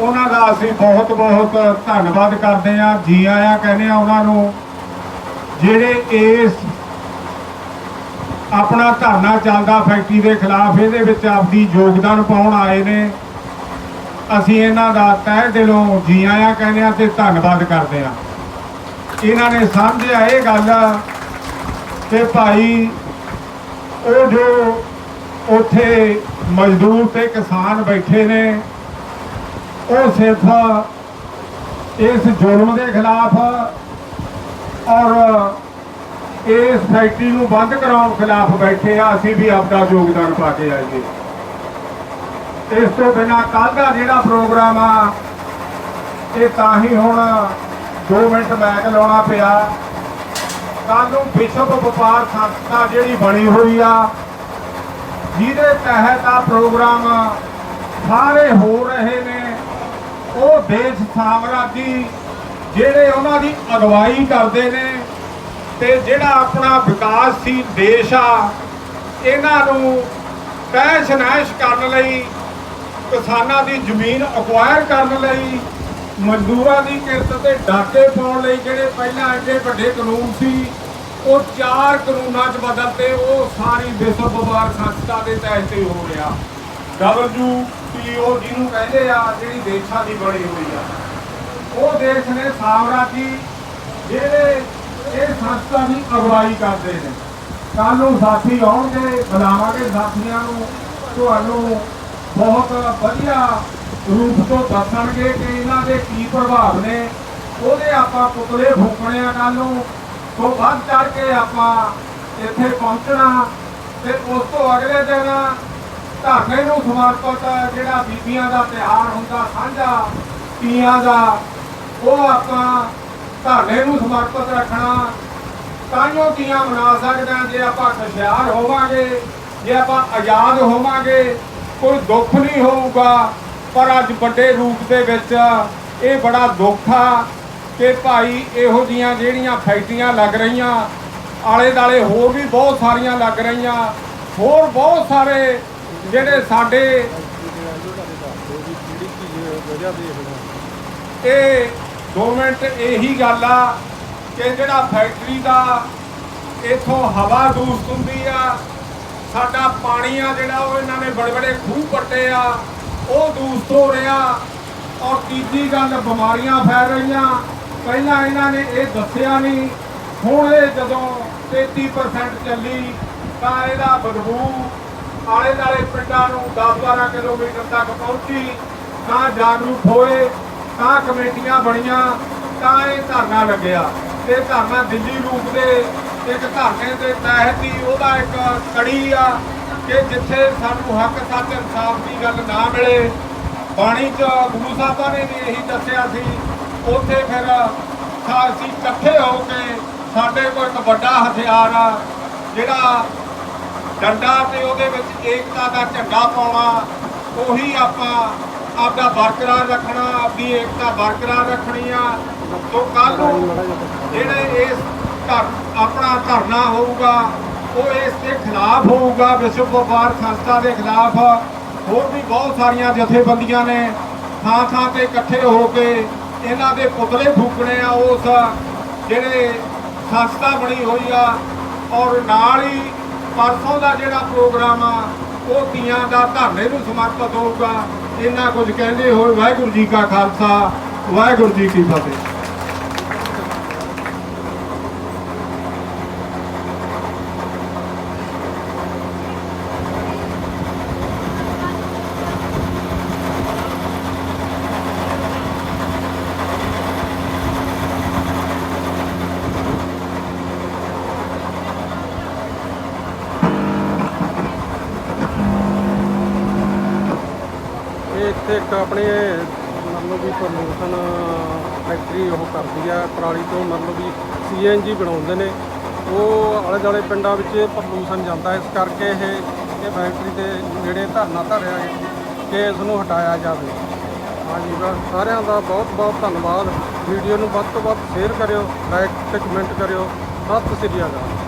ਉਹਨਾਂ ਦਾ ਅਸੀਂ ਬਹੁਤ ਬਹੁਤ ਧੰਨਵਾਦ ਕਰਦੇ ਹਾਂ, ਜੀ ਆਇਆਂ ਕਹਿੰਦੇ ਆ ਉਹਨਾਂ ਨੂੰ, ਜਿਹੜੇ ਇਸ ਆਪਣਾ ਧਰਨਾ ਚੱਲਦਾ ਫੈਕਟਰੀ ਦੇ ਖਿਲਾਫ, ਇਹਦੇ ਵਿੱਚ ਆਪਦੀ ਯੋਗਦਾਨ ਪਾਉਣ ਆਏ ਨੇ। ਅਸੀਂ ਇਹਨਾਂ ਦਾ ਤਹਿ ਦਿਲੋਂ ਜੀ ਆਇਆਂ ਕਹਿੰਦੇ ਆ ਤੇ ਧੰਨਵਾਦ ਕਰਦੇ ਆ ਇਹਨਾਂ ਨੇ ਸਮਝਿਆ ਇਹ ਗੱਲ ਕਿ ਭਾਈ, ਉਹ ਜੋ ਉੱਥੇ ਮਜ਼ਦੂਰ ਤੇ ਕਿਸਾਨ ਬੈਠੇ ਨੇ ਉਹ ਸਿਰਫ ਇਸ ਜ਼ੁਲਮ ਦੇ ਖਿਲਾਫ ਔਰ ਇਸ ਫੈਕਟਰੀ ਨੂੰ ਬੰਦ ਕਰਾਉਣ ਖਿਲਾਫ ਬੈਠੇ ਆ, ਅਸੀਂ ਵੀ ਆਪਣਾ ਯੋਗਦਾਨ ਪਾ ਕੇ ਆਈਏ। ਇਸ ਤੋਂ ਬਿਨਾ ਕੱਲ ਦਾ ਜਿਹੜਾ ਪ੍ਰੋਗਰਾਮ ਆ, ਇਹ ਤਾਂ ਹੀ ਹੁਣ 2 ਮਿੰਟ ਮੈਕ ਲਾਉਣਾ ਪਿਆ। ਕੱਲ ਨੂੰ ਵਿਸ਼ਵ ਵਪਾਰ ਸੰਸਥਾ ਜਿਹੜੀ ਬਣੀ ਹੋਈ ਆ, ਜਿਹਦੇ ਤਹਿਤ ਆ ਪ੍ਰੋਗਰਾਮ ਸਾਰੇ ਹੋ ਰਹੇ ਨੇ। ਉਹ ਦੇਸ਼ ਸਾਮਰਾਜੀ ਜਿਹੜੇ ਉਹਨਾਂ ਦੀ ਅਗਵਾਈ ਕਰਦੇ ਨੇ ਤੇ ਜਿਹੜਾ ਆਪਣਾ ਵਿਕਾਸਸ਼ੀਲ ਦੇਸ਼ ਆ, ਇਹਨਾਂ ਨੂੰ ਤਹਿਸ਼ ਨਹਿਸ਼ ਕਰਨ ਲਈ, ਕਿਸਾਨਾਂ ਦੀ ਜ਼ਮੀਨ ਅਕਵਾਇਰ ਕਰਨ ਲਈ, ਮਜ਼ਦੂਰਾਂ ਦੀ ਕਿਰਤ ਤੇ ਡਾਕੇ ਪਾਉਣ ਲਈ ਜਿਹੜੇ ਪਹਿਲਾਂ ਐਡੇ ਵੱਡੇ ਕਾਨੂੰਨ ਸੀ, ਉਹ ਚਾਰ ਕਾਨੂੰਨਾਂ 'ਚ ਬਦਲਤੇ, ਉਹ ਸਾਰੀ ਵਿਸ਼ਵ ਵਪਾਰ ਸੰਸਥਾ ਦੇ ਤਹਿਤ ਤੇ ਹੋ ਰਿਹਾ ਉਹ ਜਿਹਨੂੰ ਕਹਿੰਦੇ ਆ, ਜਿਹੜੀ ਦੇਸ਼ਾਂ ਦੀ ਬਣੀ ਹੋਈ ਆ। ਉਹ ਦੇਸ਼ ਨੇ ਸਾਮਰਾਜੀ ਜਿਹੜੇ ਇਹ ਸੰਸਥਾ ਦੀ ਅਗਵਾਈ ਕਰਦੇ ਨੇ। ਕੱਲ ਨੂੰ ਸਾਥੀ ਆਉਣਗੇ, ਬੁਲਾਵਾਂਗੇ ਸਾਥੀਆਂ ਨੂੰ। ਤੁਹਾਨੂੰ ਬਹੁਤ ਵਧੀਆ ਰੂਪ ਤੋਂ ਦੱਸਣਗੇ ਕਿ ਇਹਨਾਂ ਦੇ ਕੀ ਪ੍ਰਭਾਵ ਨੇ। ਉਹਦੇ ਆਪਾਂ ਪੁਤਲੇ ਫੂਕਣੇ ਆ ਕੱਲ ਨੂੰ। ਤੋਂ ਵੱਧ ਚੜ ਕੇ ਆਪਾਂ ਇੱਥੇ ਪਹੁੰਚਣਾ ਤੇ ਉਸ ਤੋਂ ਅਗਲੇ ਦਿਨ ਧਰਨੇ ਨੂੰ ਸਮਰਪਿਤ ਜਿਹੜਾ ਬੀਬੀਆਂ ਦਾ ਤਿਉਹਾਰ ਹੁੰਦਾ, ਸਾਂਝਾ ਤੀਆਂ ਦਾ, ਉਹ ਆਪਾਂ ਧਰਨੇ ਨੂੰ ਸਮਰਪਿਤ ਰੱਖਣਾ। ਤਾਂਯੋ ਤੀਆਂ ਮਨਾ ਸਕਦੇ ਹਾਂ ਜੇ ਆਪਾਂ ਖੁਸ਼ਿਆਰ ਹੋਵਾਂਗੇ, ਜੇ ਆਪਾਂ ਆਜ਼ਾਦ ਹੋਵਾਂਗੇ, ਕੋਈ ਦੁੱਖ ਨਹੀਂ ਹੋਊਗਾ। ਪਰ ਅੱਜ ਵੱਡੇ ਰੂਪ ਦੇ ਵਿੱਚ ਇਹ ਬੜਾ ਦੁੱਖ ਆ ਕਿ ਭਾਈ ਇਹੋ ਜੀਆਂ ਜਿਹੜੀਆਂ ਫੈਕਟਰੀਆਂ ਲੱਗ ਰਹੀਆਂ ਆਲੇ ਦਾਲੇ ਹੋਰ ਵੀ ਬਹੁਤ ਸਾਰੀਆਂ ਲੱਗ ਰਹੀਆਂ, ਹੋਰ ਬਹੁਤ ਸਾਰੇ ਜਿਹੜੇ ਸਾਡੇ ਇਹ 2 ਇਹੀ ਗੱਲ ਆ ਕਿ ਜਿਹੜਾ ਫੈਕਟਰੀ ਦਾ ਇਥੋਂ ਹਵਾ ਦੂਸ਼ਿਤ ਹੁੰਦੀ ਆ, ਸਾਡਾ ਪਾਣੀ ਆ ਜਿਹੜਾ ਉਹ ਇਹਨਾਂ ਨੇ ਬੜੇ ਬੜੇ ਖੂਹ ਪੱਟੇ ਆ, ਉਹ ਦੂਸ਼ਿਤ ਹੋ ਰਿਹਾ। ਔਰ ਤੀਜੀ ਗੱਲ, ਬਿਮਾਰੀਆਂ ਫੈਲ ਰਹੀਆਂ। ਪਹਿਲਾਂ ਇਹਨਾਂ ਨੇ ਇਹ ਦੱਸਿਆ ਨਹੀਂ ਹੁਣ ਇਹ ਜਦੋਂ 33% ਚੱਲੀ ਤਾਂ ਇਹਦਾ ਬਦਬੂ ਆਲੇ ਦਾਲੇ ਪਿੰਡਾਂ ਨੂੰ 10-12 ਕਿਲੋਮੀਟਰ ਤੱਕ ਪਹੁੰਚੀ, ਤਾਂ ਜਾਗਰੂਕ ਹੋਏ, ਤਾਂ ਕਮੇਟੀਆਂ ਬਣੀਆਂ, ਤਾਂ ਇਹ ਧਰਨਾ ਲੱਗਿਆ। ਤੇ ਧਰਨਾ ਦਿੱਲੀ ਰੂਪ ਦੇ ਇੱਕ ਧਰਨੇ ਦੇ ਤਹਿਤ ਹੀ ਉਹਦਾ ਇੱਕ ਕੜੀ ਆ ਕਿ ਜਿੱਥੇ ਸਾਨੂੰ ਹੱਕ ਸੱਚ ਇਨਸਾਫ ਦੀ ਗੱਲ ਨਾ ਮਿਲੇ। ਬਾਣੀ ਚ ਗੁਰੂ ਸਾਹਿਬਾਂ ਨੇ ਵੀ ਇਹੀ ਦੱਸਿਆ ਸੀ, ਉੱਥੇ ਫਿਰ ਅਸੀਂ ਇਕੱਠੇ ਹੋ ਕੇ ਸਾਡੇ ਕੋਲ ਇੱਕ ਵੱਡਾ ਹਥਿਆਰ ਆ, ਜਿਹੜਾ ਡੰਡਾ ਤੇ ਉਹਦੇ ਵਿੱਚ ਏਕਤਾ ਦਾ ਝੰਡਾ ਪਾਉਣਾ, ਉਹੀ ਆਪਾਂ ਆਪਦਾ ਬਰਕਰਾਰ ਰੱਖਣਾ, ਆਪਦੀ ਏਕਤਾ ਬਰਕਰਾਰ ਰੱਖਣੀ ਆ। ਤੋਂ ਕੱਲ ਨੂੰ ਜਿਹੜੇ ਇਸ ਧਰ, ਆਪਣਾ ਧਰਨਾ ਹੋਊਗਾ, ਉਹ ਇਸ ਦੇ ਖਿਲਾਫ ਹੋਊਗਾ, ਵਿਸ਼ਵ ਵਪਾਰ ਸੰਸਥਾ ਦੇ ਖਿਲਾਫ। ਹੋਰ ਵੀ ਬਹੁਤ ਸਾਰੀਆਂ ਜਥੇਬੰਦੀਆਂ ਨੇ, ਥਾਂ ਥਾਂ ਤੇ ਇਕੱਠੇ ਹੋ ਕੇ ਇਹਨਾਂ ਦੇ ਪੁਤਲੇ ਫੂਕਣੇ ਆ, ਉਸ ਜਿਹੜੇ ਸੰਸਥਾ ਬਣੀ ਹੋਈ ਆ। ਔਰ ਨਾਲ ਹੀ ਪਰਸੋਂ ਦਾ ਜਿਹੜਾ ਪ੍ਰੋਗਰਾਮ ਆ, ਉਹ ਤੀਆਂ ਦਾ ਧਰਨੇ ਨੂੰ ਸਮਰਪਿਤ ਹੋਊਗਾ। ਇੰਨਾ ਕੁਝ ਕਹਿੰਦੇ ਹੋਏ ਵਾਹਿਗੁਰੂ ਜੀ ਕਾ ਖਾਲਸਾ, ਵਾਹਿਗੁਰੂ ਜੀ ਕੀ ਫਤਿਹ। ਇੱਥੇ ਇੱਕ ਆਪਣੇ ਮਤਲਬ ਵੀ ਪ੍ਰਮੋਸ਼ਨ ਫੈਕਟਰੀ ਉਹ ਕਰਦੀ ਆ, ਪਰਾਲੀ ਤੋਂ ਮਤਲਬ ਵੀ ਸੀਐਨਜੀ ਬਣਾਉਂਦੇ ਨੇ। ਉਹ ਆਲੇ ਦੁਆਲੇ ਪਿੰਡਾਂ ਵਿੱਚ ਪ੍ਰਦੂਸ਼ਣ ਜਾਂਦਾ, ਇਸ ਕਰਕੇ ਇਹ ਇਹ ਫੈਕਟਰੀ ਦੇ ਜਿਹੜੇ ਧਰਨਾ ਧਰਿਆ ਕਿ ਇਸ ਨੂੰ ਹਟਾਇਆ ਜਾਵੇ। ਹਾਂਜੀ, ਬਸ ਸਾਰਿਆਂ ਦਾ ਬਹੁਤ ਬਹੁਤ ਧੰਨਵਾਦ। ਵੀਡੀਓ ਨੂੰ ਵੱਧ ਤੋਂ ਵੱਧ ਸ਼ੇਅਰ ਕਰਿਓ ਲਾਈਕ ਤੇ ਕਮੈਂਟ ਕਰਿਓ। ਸਤਿ ਸ੍ਰੀ ਅਕਾਲ।